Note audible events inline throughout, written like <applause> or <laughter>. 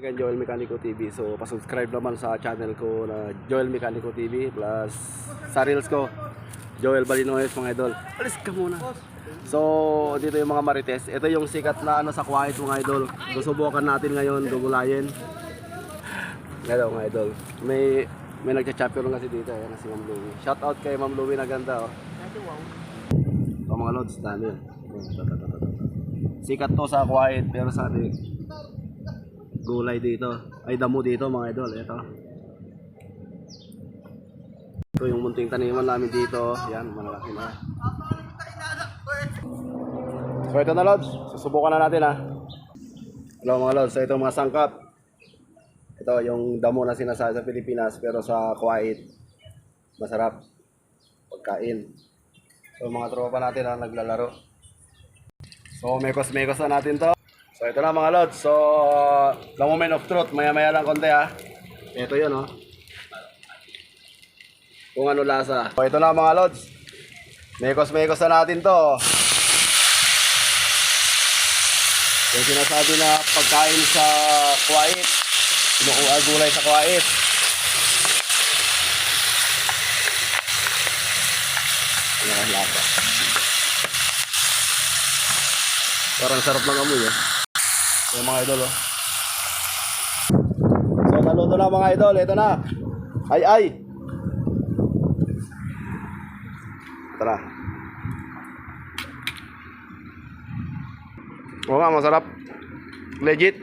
Kay Joel Mecanico TV. So, pasubscribe naman sa channel ko na Joel Mecanico TV plus sa reels ko, Joel Balinoes mga idol. Alis ka muna. So, dito yung mga marites. Ito yung sikat na ano sa quiet mga idol. Susubukan natin ngayon, gugulayin. Ngayon <laughs> mga idol. May may nagcha-champion kasi dito eh, si Ma'am Louie. Shout out kay Ma'am Louie na ganda oh. So, mga lods, dami. Sikat to sa quiet pero sabi gulay dito. Ay damo dito mga idol. Ito. Ito yung munting taniman namin dito. Yan, malalaki na. So ito na Lods. Susubukan na natin ha. Hello mga Lods. So ito mga sangkap. Ito yung damo na sinasabi sa Pilipinas pero sa Kuwait. Masarap. Pagkain. So mga tropa natin na naglalaro. So mekos-mekos na natin to. So ito na mga lods. So the moment of truth. Maya maya lang konti ha. Ito yun oh. Kung ano lasa. So ito na mga lods. Mekos-mekos na natin to. Yung sinasabi na pagkain sa Kuwait. Kinukuha gulay sa Kuwait. Ano ang lasa? Parang sarap ng amoy eh. Yung mga idol oh. So naluto na mga idol, ito na. Ay ay. Tara. Oo nga, masarap. Legit.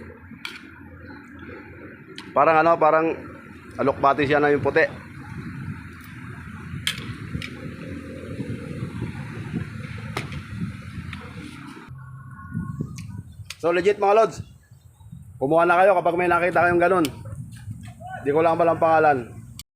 Parang ano, parang alokbati siya na yung puti. So legit mga lods. Kumuha na kayo kapag may nakita kayong ganun. Hindi ko lang palang pangalan.